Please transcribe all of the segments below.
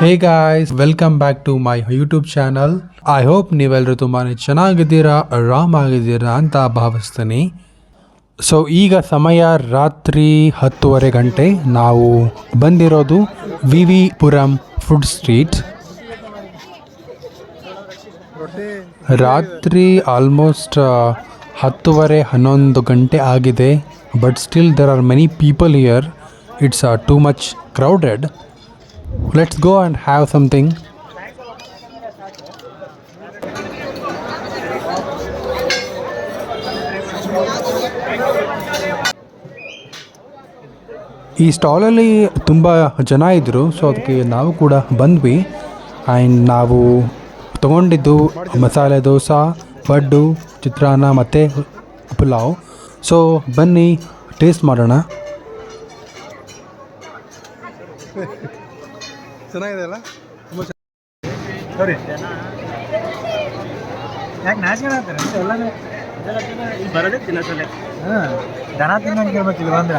Hey guys welcome back to my YouTube channel I hope ನೀವೆಲ್ಲರೂ ತುಂಬಾ ಚೆನ್ನಾಗಿದ್ದೀರಾ ಆಗಿದ್ದೀರಾ ಅಂತ ಭಾವಿಸ್ತೀನಿ. ಸೊ ಈಗ ಸಮಯ ರಾತ್ರಿ ಹತ್ತುವರೆ ಗಂಟೆ. ನಾವು ಬಂದಿರೋದು ವಿ ವಿ ಪುರಂ ಫುಡ್ ಸ್ಟ್ರೀಟ್. ರಾತ್ರಿ ಆಲ್ಮೋಸ್ಟ್ ಹತ್ತುವರೆ ಹನ್ನೊಂದು ಗಂಟೆ ಆಗಿದೆ. But still there are many people here it's too much crowded let's go and have something ಈ ಸ್ಟಾಲಲ್ಲಿ ತುಂಬ ಜನ ಇದ್ದರು ಸೊ ಅದಕ್ಕೆ ನಾವು ಕೂಡ ಬಂದ್ವಿ. ಆ್ಯಂಡ್ ನಾವು ತೊಗೊಂಡಿದ್ದು ಮಸಾಲೆ ದೋಸೆ ಪಡ್ಡು ಚಿತ್ರಾನ್ನ ಮತ್ತು ಪುಲಾವ್. ಸೊ ಬನ್ನಿ ಟೇಸ್ಟ್ ಮಾಡೋಣ. ಚೆನ್ನಾಗಿದೆ ಅಲ್ಲ? ತುಂಬ ಸರಿ. ಯಾಕೆ ನಾಚಿಕೆ ಅಂತಾರೆ ಎಲ್ಲನೇ ಬರೋದೇ ತಿನ್ನೋಸಲೆ ಹಾಂ ದನ ತಿನ್ನಂಗೆ ಇರ್ಬೇಕಿಲ್ಲ ಬಂದ್ರ.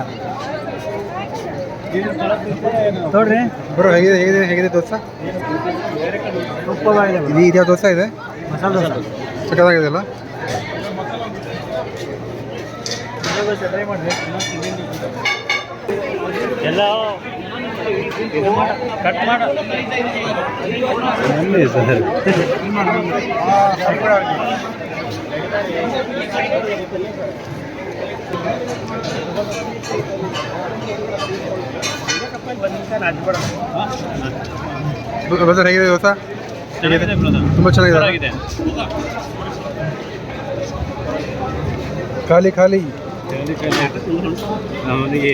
ನೋಡ್ರಿ ಬರೋ ಹೇಗಿದೆ ಹೇಗಿದೆ ಹೇಗಿದೆ ದೋಸೆ? ಇದು ಇದ್ಯಾವ ದೋಸೆ ಇದೆ? ಮಸಾಲೆ ದೋಸೆ. ಸಕ್ಕತ್ತಾಗಿದೆ ಅಲ್ಲ ಎಲ್ಲ ಮಾಡ ಕಟ್ ಮಾಡ ದೋಸೆ ಹೇಗಿದೆ ದೋಸೆ ಚೆನ್ನಾಗಿದೆ brother. ತುಂಬ ಚೆನ್ನಾಗಿದೆ ಖಾಲಿ ಖಾಲಿ ಖಾಲಿ ಅವನಿಗೆ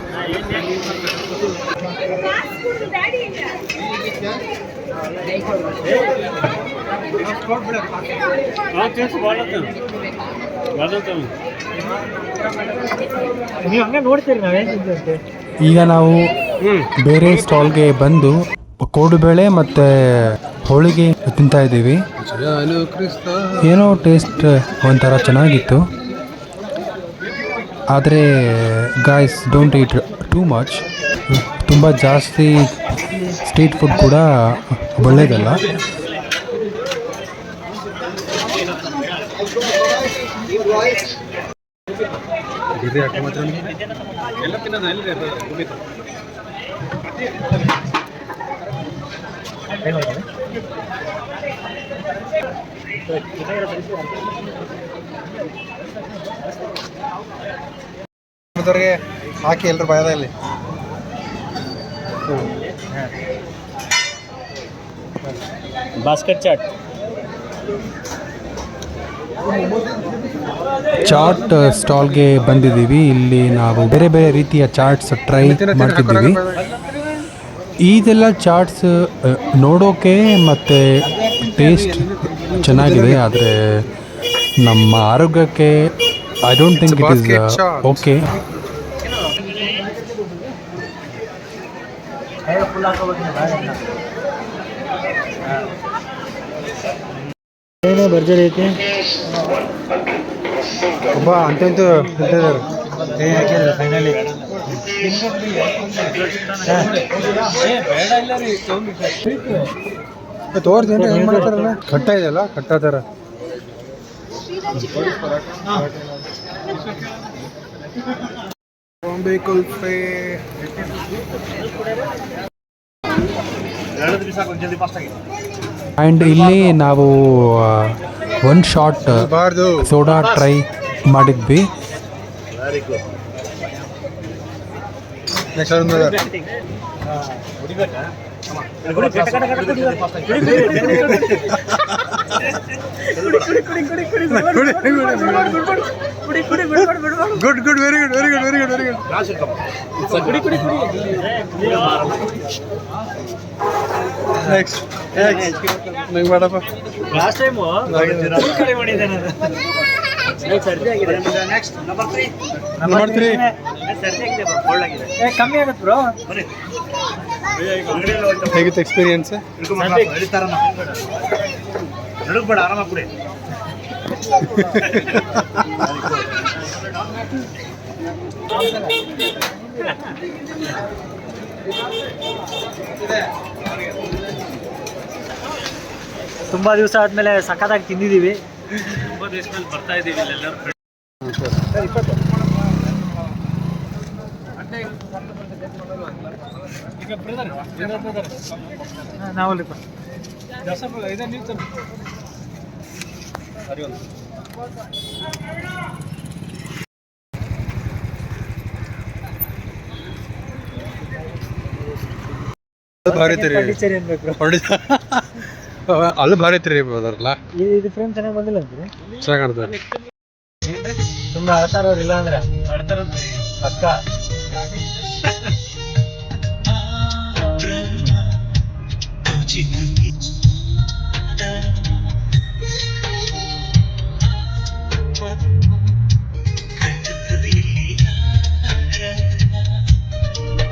ನೀವು ಹಂಗೆ ನೋಡ್ತೀರಿ ನಾವೇನು ಈಗ ನಾವು ಬೇರೆ ಸ್ಟಾಲ್ಗೆ ಬಂದು ಕೋಡುಬೇಳೆ ಮತ್ತು ಹೋಳಿಗೆ ತಿಂತಾ ಇದ್ದೀವಿ. ಏನೋ ಟೇಸ್ಟ್ ಒಂಥರ ಚೆನ್ನಾಗಿತ್ತು. ಆದರೆ guys don't eat too much ತುಂಬ ಜಾಸ್ತಿ ಸ್ಟ್ರೀಟ್ ಫುಡ್ ಕೂಡ ಒಳ್ಳೆಯದಲ್ಲ ಹಾಕಿ ಎಲ್ರು ಭಯದ ಇಲ್ಲಿ ಎಲ್ಲರೂ ಬಾಸ್ಕೆಟ್ ಚಾಟ್ ಚಾಟ್ ಸ್ಟಾಲ್ಗೆ ಬಂದಿದ್ದೀವಿ. ಇಲ್ಲಿ ನಾವು ಬೇರೆ ಬೇರೆ ರೀತಿಯ ಚಾಟ್ಸ್ ಟ್ರೈ ಮಾಡ್ತಿದ್ದೀವಿ. ಇದೆಲ್ಲ ಚಾಟ್ಸ್ ನೋಡೋಕೆ ಮತ್ತು ಟೇಸ್ಟ್ ಚೆನ್ನಾಗಿದೆ ಆದರೆ ನಮ್ಮ ಆರೋಗ್ಯಕ್ಕೆ I don't think it is. Okay ಏನೇ ಭರ್ಜರಿ ಐತಿ ಒಬ್ಬ ಅಂತ ಇಂತೂ ಫೈನಲಿ ತೋರ್ಸೇನು ಹೆಂಗ್ ಮಾಡ್ತಾರಲ್ಲ? ಕಟ್ಟ ಇದೆಯಲ್ಲ ಕಟ್ಟ ಥರ ಬಾಂಬೆ ಕುಲ್ಫೆ ಆ್ಯಂಡ್ ಇಲ್ಲಿ ನಾವು ಒನ್ ಶಾಟ್ ಸೋಡಾ ಟ್ರೈ ಮಾಡಿದ್ವಿ. Next good good very good very good very good very good next ನಂಗೆ ಬೇಡಪ್ಪ ಲಾಸ್ಟ್ ಟೈಮು ನಂಬರ್ ಏ ಕಮ್ಮಿ ಆಗುತ್ತೆ ಬ್ರೋ ಹೇಗಿತ್ತು ಎಕ್ಸ್ಪೀರಿಯನ್ಸ್ ನಡುಗ್ಬೇಡ ಆರಾಮಾಗಿ ಕುಡಿ. ತುಂಬಾ ದಿವಸ ಆದ್ಮೇಲೆ ಸಖತ್ತಾಗಿ ತಿಂದಿದ್ದೀವಿ ತುಂಬಾ ದಿವಸ ಬರ್ತಾ ಇದೀವಿ ಇಲ್ಲೆಲ್ಲರೂ. ನಾವಲ್ಲಿ ಭಾರಿ ಅಲ್ಲಿ ಭಾರಿ ಐತ್ರಿ ಅದರಲ್ಲ ಇದು ಫ್ರೇಮ್ ಚೆನ್ನಾಗಿ ಬಂದಿಲ್ಲ ಅಂತೀರಿ? ಚೆನ್ನಾಗಿ ಕಾಣ್ತದೆ. ತುಂಬಾ ಆತರ ಇಲ್ಲ ಅಂದ್ರೆ ಅಕ್ಕ 喜